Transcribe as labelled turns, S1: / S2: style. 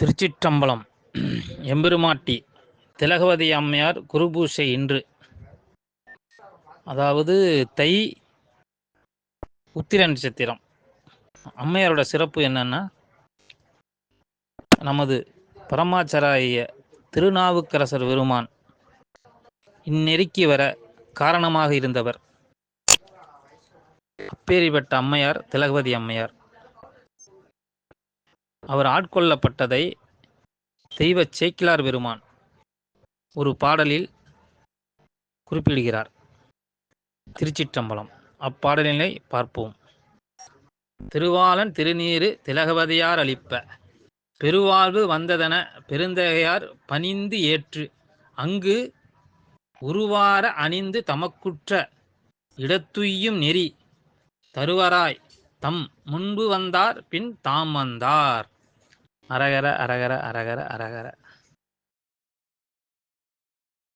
S1: திருச்சிற்றம்பலம் எம்பெருமாட்டி திலகவதி அம்மையார் குருபூஷை இன்று. அதாவது தை உத்திர நட்சத்திரம். அம்மையாரோட சிறப்பு என்னன்னா நமது பரமாச்சாராய திருநாவுக்கரசர் பெருமான் இந்நெருக்கி வர காரணமாக இருந்தவர். அப்பேரிப்பட்ட அம்மையார் திலகவதி அம்மையார். அவர் ஆட்கொள்ளப்பட்டதை தெய்வ சேக்கிலார் பெருமான் ஒரு பாடலில் குறிப்பிடுகிறார். திருச்சிற்றம்பலம். அப்பாடலினை பார்ப்போம். திருவாளன் திருநீரு திலகவதியார் அளிப்ப. பெருவாழ்வு வந்ததென பெருந்தகையார் பணிந்து ஏற்று. அங்கு உருவார அணிந்து தமக்குற்ற இடத்துய்யும் நெறி. தருவராய் தம் முன்பு வந்தார் பின் தாம் வந்தார். அரகர அரகர அரகர அரகர